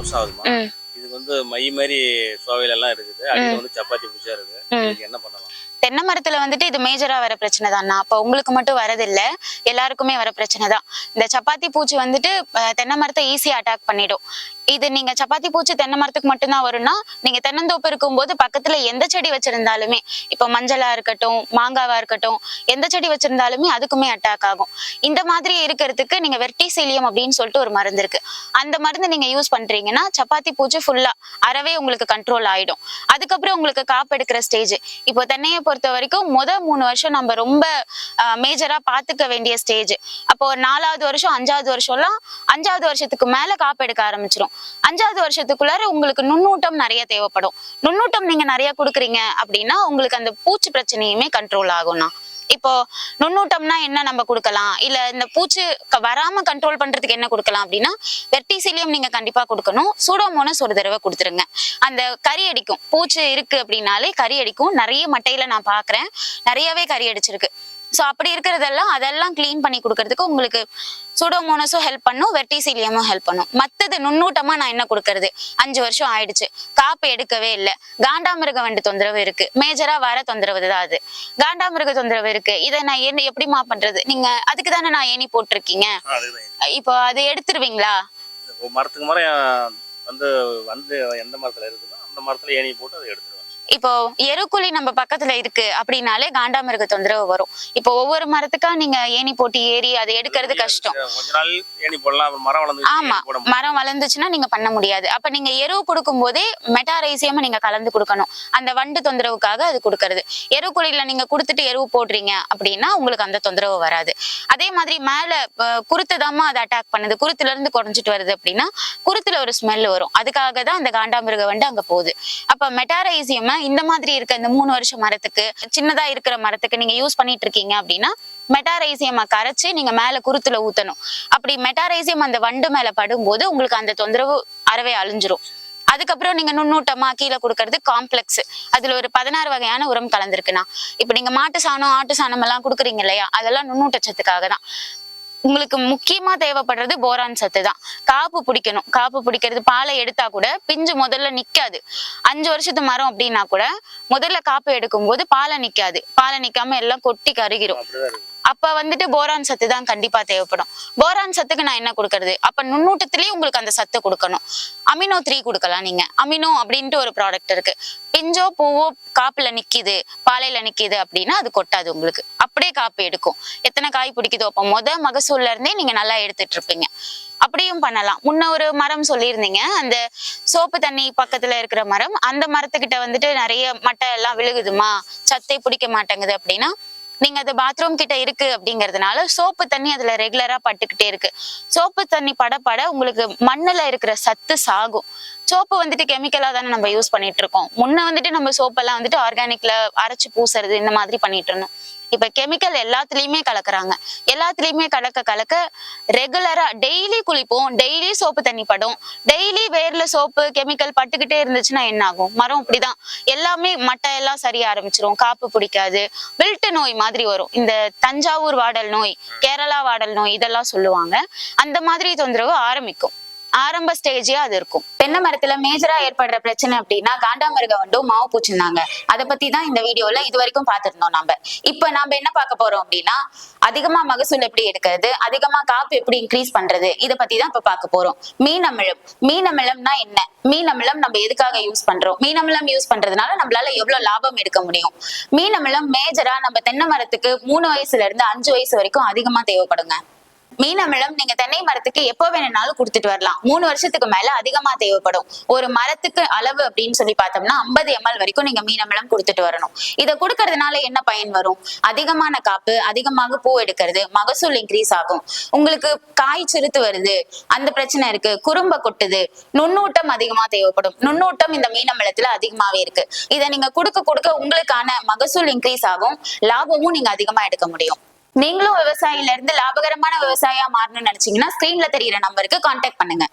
வருஷம் ஆகுதுமா. இதுக்கு வந்து மை மாதிரி சுவாவையில எல்லாம் இருக்குது அடியில் வந்து சப்பாத்தி பூச்சா இருக்கு. இதுக்கு என்ன பண்ணலாம்? தென்னை மரத்துல வந்துட்டு இது மேஜரா வர பிரச்சனை தானா அப்ப உங்களுக்கு மட்டும் வரதில்ல. எல்லாருக்குமே வர பிரச்சனை தான் இந்த சப்பாத்தி பூச்சி வந்துட்டு தென்னை மரத்தை ஈஸியா அட்டாக் பண்ணிடும். இது நீங்க சப்பாத்தி பூச்சி தென்னை மரத்துக்கு மட்டும்தான் வரும்னா நீங்க தென்னந்தோப்பு இருக்கும்போது பக்கத்துல எந்த செடி வச்சிருந்தாலுமே இப்போ மஞ்சளா இருக்கட்டும் மாங்காவா இருக்கட்டும் எந்த செடி வச்சிருந்தாலுமே அதுக்குமே அட்டாக் ஆகும். இந்த மாதிரி இருக்கிறதுக்கு நீங்க வெர்டிசீலியம் அப்படின்னு சொல்லிட்டு ஒரு மருந்து இருக்கு. அந்த மருந்து நீங்க யூஸ் பண்றீங்கன்னா சப்பாத்தி பூச்சி ஃபுல்லா அறவே உங்களுக்கு கண்ட்ரோல் ஆயிடும். அதுக்கப்புறம் உங்களுக்கு காப்பு எடுக்கிற ஸ்டேஜ் இப்போ தென்னையை பொறுத்த வரைக்கும் முத மூணு வருஷம் நம்ம ரொம்ப மேஜரா பாத்துக்க வேண்டிய ஸ்டேஜ் அப்போ ஒரு நாலாவது வருஷம் அஞ்சாவது வருஷம்லாம் அஞ்சாவது வருஷத்துக்கு மேல காப்பெடுக்க ஆரம்பிச்சிடும் ஆரம்பிச்சிரும். அஞ்சாவது வருஷத்துக்குள்ளார உங்களுக்கு நுண்ணூட்டம் நிறைய தேவைப்படும். நுண்ணூட்டம் நீங்க நிறைய கொடுக்குறீங்க அப்படின்னா உங்களுக்கு அந்த பூச்சி பிரச்சனையுமே கண்ட்ரோல் ஆகும்னா இப்போ நுண்ணூட்டம்னா என்ன நம்ம கொடுக்கலாம்? இல்ல இந்த பூச்சி வராம கண்ட்ரோல் பண்றதுக்கு என்ன கொடுக்கலாம் அப்படின்னா வெர்டிசிலியம் நீங்க கண்டிப்பா கொடுக்கணும். சூடோமோனஸ் ஒரு தடவை கொடுத்துருங்க. அந்த கறி அடிக்கும். பூச்சி இருக்கு அப்படின்னாலே கறி அடிக்கும். நிறைய மட்டையில நான் பாக்குறேன். நிறையவே கறி அடிச்சிருக்கு. ஸோ அப்படி இருக்கிறதெல்லாம் அதெல்லாம் க்ளீன் பண்ணி கொடுக்கறதுக்கு உங்களுக்கு சூடோமோனஸும் ஹெல்ப் பண்ணும் வெர்டிசிலியமும் ஹெல்ப் பண்ணும். மத்தது நுண்ணூட்டமா நான் என்ன கொடுக்கறது? அஞ்சு வருஷம் ஆயிடுச்சு. காப்பு எடுக்கவே இல்லை. காண்டாமிருக வண்டு தொந்தரவு இருக்கு. மேஜரா வர தொந்தரவு தான் அது. காண்டாமிருக தொந்தரவு இருக்கு. இதை நான் என்ன எப்படிமா பண்றது? நீங்க அதுக்கு தானே நான் ஏணி போட்டிருக்கீங்க? இப்போ அது எடுத்துருவீங்களா? மரத்துக்கு மரம் வந்து வந்து எந்த மரத்துல இருக்குதோ அந்த மரத்துல ஏணி போட்டு அதை எடுத்துருவேன். இப்போ எருக்குழி நம்ம பக்கத்துல இருக்கு அப்படின்னாலே காண்டாமிருக தொந்தரவு வரும். இப்போ ஒவ்வொரு மரத்துக்கா நீங்க ஏணி போட்டு ஏறி அதை எடுக்கிறது கஷ்டம். கொஞ்ச நாள் ஏணி போடலாம் அப்புறம் மரம் வளர்ந்து ஆமா மரம் வளர்ந்துச்சுன்னா நீங்க பண்ண முடியாது. அப்ப நீங்க எருவு கொடுக்கும் போதே மெட்டாரைசியம் நீங்க கலந்து கொடுக்கணும். அந்த வண்டு தொந்தரவுக்காக அது கொடுக்கறது. எருக்குழியில நீங்க கொடுத்துட்டு எருவு போடுறீங்க அப்படின்னா உங்களுக்கு அந்த தொந்தரவு வராது. அதே மாதிரி மேல அஹ், குருத்துதாம்மா அதை அட்டாக் பண்ணுது. குருத்துல இருந்து குறைஞ்சிட்டு வருது அப்படின்னா குருத்துல ஒரு ஸ்மெல் வரும். அதுக்காக தான் அந்த காண்டாமிருக வண்டு அங்க போகுது. அப்ப மெட்டாரைசியம் இந்த மாதிரி இருக்க இந்த மூணு வருஷம் மரத்துக்கு சின்னதா இருக்கிற மரத்துக்கு நீங்க யூஸ் பண்ணிட்டு இருக்கீங்க அப்படின்னா மெட்டாரைசியமா கரைச்சு நீங்க மேல குருத்துல ஊத்தணும். அப்படி மெட்டாரைசியம் அந்த வண்டு மேல படும்போது உங்களுக்கு அந்த தொந்தரவு அறவே அழிஞ்சிரும். அதுக்கப்புறம் நீங்க நுண்ணூட்டமா கீழே கொடுக்கறது காம்ப்ளெக்ஸ் அதுல ஒரு பதினாறு வகையான உரம் கலந்துருக்குண்ணா. இப்ப நீங்க மாட்டு சாணம் ஆட்டு சாணம் எல்லாம் கொடுக்குறீங்க இல்லையா? அதெல்லாம் நுண்ணூட்டச்சத்துக்காக தான் உங்களுக்கு முக்கியமா தேவைப்படுறது போரான் சத்து தான் காப்பு பிடிக்கணும். காப்பு பிடிக்கிறது பாலை எடுத்தா கூட பிஞ்சு முதல்ல நிக்காது. அஞ்சு வருஷத்து மரம் அப்படின்னா கூட முதல்ல காப்பு எடுக்கும் போது பாலை நிக்காது. பாலை நிக்காம எல்லாம் கொட்டி கருகிரும். அப்ப வந்துட்டு போரான் சத்து தான் கண்டிப்பா தேவைப்படும். போரான் சத்துக்கு நான் என்ன கொடுக்கறது? அப்ப நுண்ணூட்டத்திலேயே உங்களுக்கு அந்த சத்து கொடுக்கணும். அமினோ த்ரீ கொடுக்கலாம் நீங்க. அமினோ அப்படின்ட்டு ஒரு ப்ராடக்ட் இருக்கு. பிஞ்சோ பூவோ காப்புல நிக்குது பாலையில நிக்குது அப்படின்னா அது கொட்டாது உங்களுக்கு. அப்படியே காப்பு எடுக்கும். எத்தனை காய் பிடிக்குதோ அப்போ முத மகசூல்ல இருந்தே நீங்க நல்லா எடுத்துட்டு இருப்பீங்க. அப்படியும் பண்ணலாம். முன்ன ஒரு மரம் சொல்லியிருந்தீங்க. அந்த சோப்பு தண்ணி பக்கத்துல இருக்கிற மரம். அந்த மரத்துக்கிட்ட வந்துட்டு நிறைய மட்டை எல்லாம் விழுகுதுமா? சத்தே பிடிக்க மாட்டேங்குது அப்படின்னா நீங்க அது பாத்ரூம் கிட்ட இருக்கு அப்படிங்கறதுனால சோப்பு தண்ணி அதுல ரெகுலரா பட்டுக்கிட்டே இருக்கு. சோப்பு தண்ணி பட பட உங்களுக்கு மண்ணுல இருக்கிற சத்து சாகும். சோப்பு வந்துட்டு கெமிக்கலா தானே நம்ம யூஸ் பண்ணிட்டு இருக்கோம். முன்ன வந்துட்டு நம்ம சோப்பெல்லாம் வந்துட்டு ஆர்கானிக்ல அரைச்சு பூசுறது இந்த மாதிரி பண்ணிட்டு இருந்தோம். இப்ப கெமிக்கல் எல்லாத்துலயுமே கலக்குறாங்க. எல்லாத்துலயுமே கலக்க கலக்க ரெகுலரா டெய்லி குளிப்போம். டெய்லி சோப்பு தண்ணி படும். டெய்லி வேர்ல சோப்பு கெமிக்கல் பட்டுக்கிட்டே இருந்துச்சுன்னா என்ன ஆகும்? மரம் இப்படிதான். எல்லாமே மட்டை எல்லாம் சரிய ஆரம்பிச்சிரும். காப்பு பிடிக்காது. வில்ட்டு நோய் மாதிரி வரும். இந்த தஞ்சாவூர் வாடல் நோய் கேரளா வாடல் நோய் இதெல்லாம் சொல்லுவாங்க. அந்த மாதிரி தொந்தரவு ஆரம்பிக்கும். ஆரம்ப ஸ்டேஜே அது இருக்கும். தென்னை மரத்துல மேஜரா ஏற்படுற பிரச்சனை அப்படின்னா காண்டாமிருக வண்டும் மாவு பூச்சிருந்தாங்க. அதை பத்தி தான் இந்த வீடியோல இது வரைக்கும் பார்த்திருந்தோம் நாம. இப்ப நாம என்ன பார்க்க போறோம் அப்படின்னா அதிகமா மகசூல் எப்படி எடுக்கிறது அதிகமா காப்பு எப்படி இன்க்ரீஸ் பண்றது இத பத்தி தான் இப்ப பார்க்க போறோம். மீன் அமிலம். மீன் அமிலம்னா என்ன? மீன் அமிலம் நம்ம எதுக்காக யூஸ் பண்றோம்? மீன் அமிலம் யூஸ் பண்றதுனால நம்மளால எவ்வளவு லாபம் எடுக்க முடியும்? மீன் அமிலம் மேஜரா நம்ம தென்னை மரத்துக்கு மூணு வயசுல இருந்து அஞ்சு வயசு வரைக்கும் அதிகமா தேவைப்படுங்க. மீன் அமிலம் நீங்க தென்னை மரத்துக்கு எப்போ வேணும்னாலும் கொடுத்துட்டு வரலாம். மூணு வருஷத்துக்கு மேல அதிகமா தேவைப்படும். ஒரு மரத்துக்கு அளவு அப்படின்னு சொல்லி பார்த்தோம்னா ஐம்பது எம்எல் வரைக்கும் நீங்க மீன் அமிலம் கொடுத்துட்டு வரணும். இதை கொடுக்கறதுனால என்ன பயன் வரும்? அதிகமான காப்பு அதிகமாக பூ எடுக்கிறது மகசூல் இன்க்ரீஸ் ஆகும். உங்களுக்கு காய் சிறுத்து வருது அந்த பிரச்சனை இருக்கு. குறும்ப கொட்டுது நுண்ணூட்டம் அதிகமா தேவைப்படும். நுண்ணூட்டம் இந்த மீன் அமிலத்துல அதிகமாவே இருக்கு. இதை நீங்க கொடுக்க கொடுக்க உங்களுக்கான மகசூல் இன்க்ரீஸ் ஆகும். லாபமும் நீங்க அதிகமா எடுக்க முடியும். நீங்களும் விவசாயில இருந்து லாபகரமான விவசாயியா மாறணும்னு நினைச்சீங்கன்னா ஸ்கிரீன்ல தெரியிற நம்பருக்கு கான்டாக்ட் பண்ணுங்க.